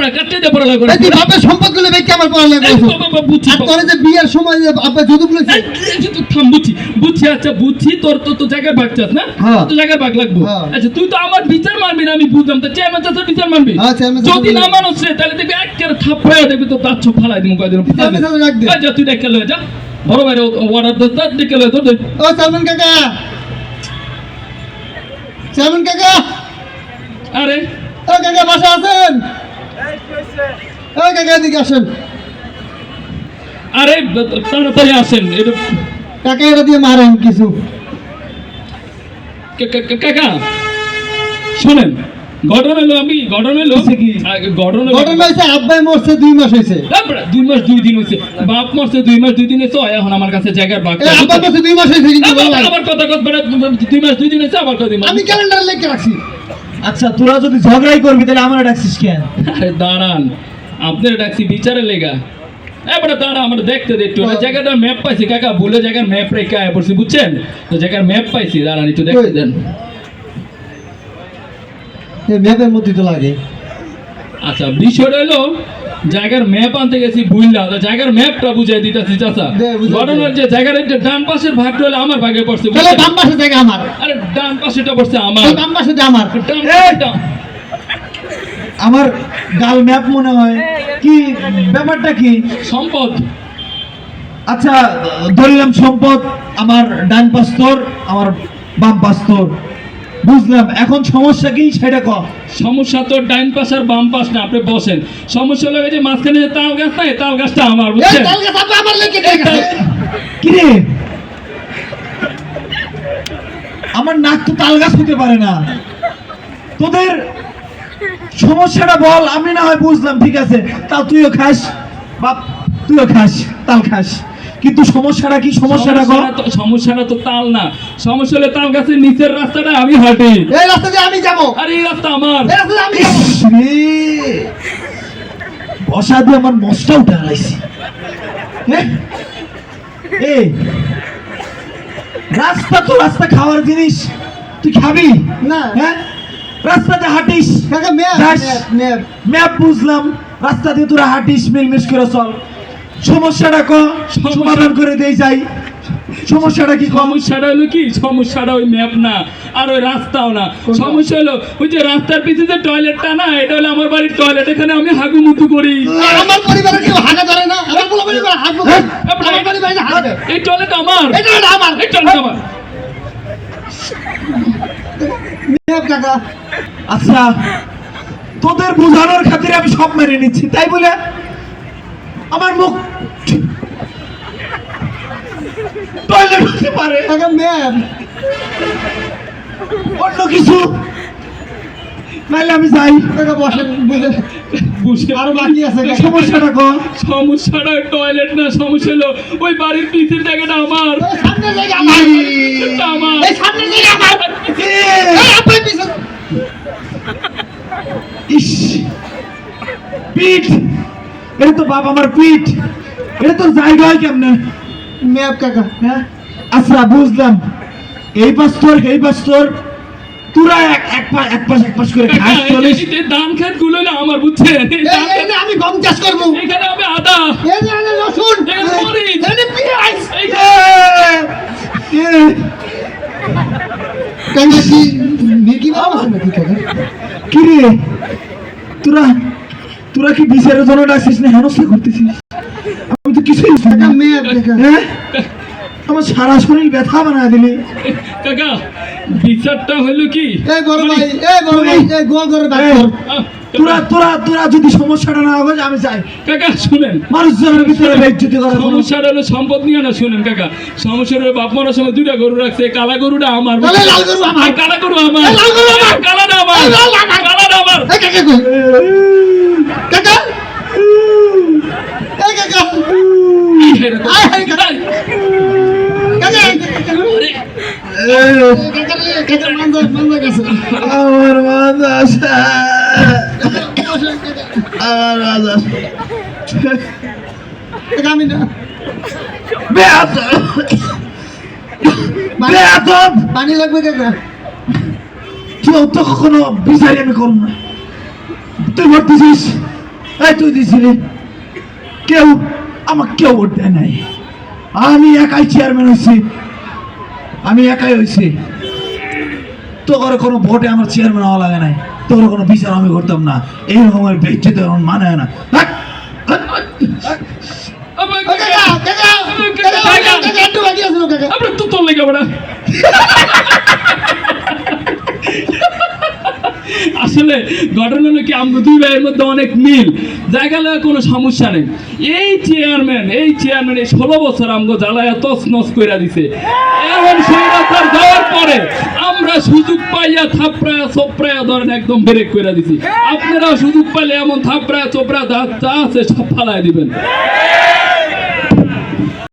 আপনারা কাটতে দিয়ে পড়ালেখা করে। এই বাপের সম্পদগুলো বেঁচে আমার পড়ালেখা এই বাবা, বুঝছি আর তোর যে বিয়ের সময় যে আব্বা যদু বলেছে। এই, এই, তুই থাম, বুঝছি বুঝছি আচ্ছা বুঝছি তোর তো তো জায়গায় ভাগ চাস না। তো জায়গায় ভাগ লাগবো। আচ্ছা তুই তো আমার বিচার মানবি না আমি বুঝলাম। তো চেয়ারম্যান চাচার বিচার মানবি চেয়ারম্যান চাচা যদি না বলবে। মানুষ তাহলে দেখবি একেবারে থাপ্পড়ে দেখবি তো তার ছোপ ফালাই দিমু কয়দিন চেয়ারম্যান চাচা ডাক দে। যা তুই দেখে লয়ে যা। বড় ভাই অর্ডার দে তার দেখে লয়ে তোর ও সালমান কাকা। সালমান কাকা। আরে। ও কাকা বাসা আছেন? কাকা এদিকে আসেন। আরে তাড়াতাড়ি আসেন। কাকা এটা দিয়ে মারেন কিছু। কাকা শোনেন ঘটনা হলো আমি ঘটনা হলো ঘটনা ঘটনা হয়েছে আব্বাই মরছে দুই মাস হয়েছে। দুই মাস দুই দিন হয়েছে। বাপ মরছে দুই মাস দুই দিন হয়েছে। ও এখন আমার কাছে জায়গার বাঘ আব্বা মরছে দুই মাস হয়েছে কিন্তু কথা কথা দুই মাস দুই দিন হয়েছে আবার কদিন আমি ক্যালেন্ডার লিখে রাখছি। আচ্ছা তোরা যদি ঝগড়াই করবি তাহলে আমার ডাকছিস কেন আরে দাঁড়ান আপনার ডাকছি বিচারে লেগা। এবারে দাঁড়া আমরা দেখতে দে একটু। জায়গাটা ম্যাপ পাইছি কাকা ভুলে জায়গার ম্যাপ রেখে আয় পড়ছি বুঝছেন? তো জায়গার ম্যাপ পাইছি দাঁড়ান একটু দেখতে দেন। এই ম্যাপের মধ্যে তো লাগে। আচ্ছা বিষয়টা হলো জায়গার ম্যাপ আনতে গেছি বুঝলা তো জায়গার ম্যাপটা বুঝাই দিতেছি চাচা। ঘটনার যে জায়গার একটা ডান পাশের ভাগটা হলে আমার ভাগে পড়ছে তাহলে? বাম পাশে জায়গা আমার। আরে ডান পাশেটা পড়ছে আমার। বাম পাশে আমার। ডান পাশেটা আমার গাল ম্যাপ মনে হয়। কি ব্যাপারটা কি? সম্পদ। আচ্ছা ধরলাম সম্পদ। আমার ডান পাস্তর আমার বাম পাস্তর বুঝলাম এখন সমস্যা কি সেটা ক সমস্যা তো ডাইন পাশ আর বাম পাশ না আপনি বসেন। সমস্যা হলো যে মাঝখানে যে তাল গাছ নাই তাল গাছটা আমার বুঝছেন। কি রে আমার নাক তো তাল গাছ হতে পারে না। তোদের সমস্যাটা বল আমি না হয় বুঝলাম ঠিক আছে। তাও তুইও খাস বাপ তুইও খাস তাল খাস। কিন্তু সমস্যাটা কি? সমস্যাটা কর। সমস্যাটা তো- সমস্যাটা তো তাল না। সমস্যা হলে তাল গাছের নিচের রাস্তাটা আমি হাঁটি। এই রাস্তা দিয়ে আমি যাব। আর এই রাস্তা আমার। এই রাস্তা আমি যাব। বসা দিয়ে আমার মশটা উঠে হারাইছি হ্যাঁ? এই রাস্তা তো রাস্তা খাওয়ার জিনিস। তুই খাবি? না। হ্যাঁ রাস্তাতে হাঁটিস। ম্যাপ বুঝলাম। রাস্তা দিয়ে তোরা হাঁটিস মিলমিশ করে চল। সমস্যাটা ক? সমাধান করে দেই যাই। সমস্যাটা কি সমস্যাটা হলো কি? সমস্যাটা ওই ম্যাপ না আর ওই রাস্তাও না। সমস্যা হলো ওই যে রাস্তার পিছনে যে টয়লেটটা না এটা হলো আমার বাড়ির টয়লেট এখানে আমি হাগু মুতু করি। আমার পরিবারে কেউ হাঁকা ধরে না? আমার বলে পরিবার হাঁকবো হ্যাঁ? আমার পরিবারে হাঁকবে এই টয়লেট আমার। এটা হলো আমার। এই টয়লেট আমার। ম্যাপ কাকা আচ্ছা তোদের বোঝানোর খাতিরে আমি সব মেনে নিচ্ছি তাই বলে? আমার মুখ টয়লেট হতে পারে। অন্য কিছু। নাইলে আমি যাই। কাকা বসেন বুঝে বুঝে আরও বাকি আছে। সমস্যাটা টয়লেট না সমস্যা হলো ওই বাড়ির পিছের জায়গাটা আমার। জায়গা আমার। পিছেরটা আমার। এই সামনের জায়গা আমার। এই আপনার পিছন ইস। পিঠ। এটা তো বাপ আমার পিঠ এটা তোর জায়গা হয় কেমনে ম্যাপ কাকা হ্যাঁ আচ্ছা বুঝলাম এই পাস্তর এই পাস্তর তোরা এক এক পা এক পাশ এক পাশ করে খাস চলিস এই যে ধান খেতগুলো হলো আমার যে আমি গম চাষ করব এখানে আমি আদা রসুন মরিচ। পেঁয়াজ কি মির্কি বাবা নাকি কাকা কি রে তোরা তোরা কি বিচারের জন্য ডাকছিস না হেনস্থা করতেছিস? আমি তো কিছুই হ্যাঁ? আমার সারা শরীর ব্যথা বানা দিলি। কাকা বিচারটা হলো কি? এই বড় ভাই এই বড় ভাই এই গোল করে ডাক্তার তোরা তোরা তোরা যদি সমস্যাটা না হবে আমি যাই। কাকা শুনেন। মানুষজনের ভিতরে বেজ্জতি করা সমস্যাটা হলো সম্পদ নিয়ে না শুনেন কাকা। সমস্যা হলো বাপ মারার সময় দুইটা গরু রাখছে কালা গরুটা আমার। লাল গরু আমার। কালা গরু আমার। লাল গরু আমার। কালাটা আমার। লাল আমার। কালাটা আমার এই কাকা কই কাকা এই কাকা আয় হায় কাকা কাকা এই কাকা আরে, কাকা রে, কাকা মানজা মানজা গেছে আমার মাদাসা আমার কাকা আমি না পানি লাগবে কাকা কেউ তো কখনো বিচারি আমি করব না তুই ভর্তিছিস এই তুই দিছিলি কেউ আমাকে কেউ ভোট দেয় নাই আমি একাই চেয়ারম্যান হয়েছি আমি একাই হয়েছি তোর কোনো ভোটে আমার চেয়ারম্যান হওয়া লাগে নাই তোর কোনো বিচার আমি করতাম না এই রকমের বেঁচে তো আমার মানে হয় না আমরা তো তোর লেগে বড়া আসলে ঘটনা হলো কি, আমরা দুই ভাইয়ের মধ্যে অনেক মিল, জায়গা লাগা কোনো সমস্যা নেই। এই চেয়ারম্যান এই চেয়ারম্যান এই ষোলো বছর আমগো জ্বালায় তস নস কইরা দিছে। এখন স্বৈরাচার যাওয়ার পরে আমরা সুযোগ পাইয়া থাপড়ায়া চোপড়ায়া ধরেন একদম ব্রেক কইরা দিছি। আপনারা সুযোগ পাইলে এমন থাপড়ায়া চোপড়া যা আছে সব ফালায় দিবেন।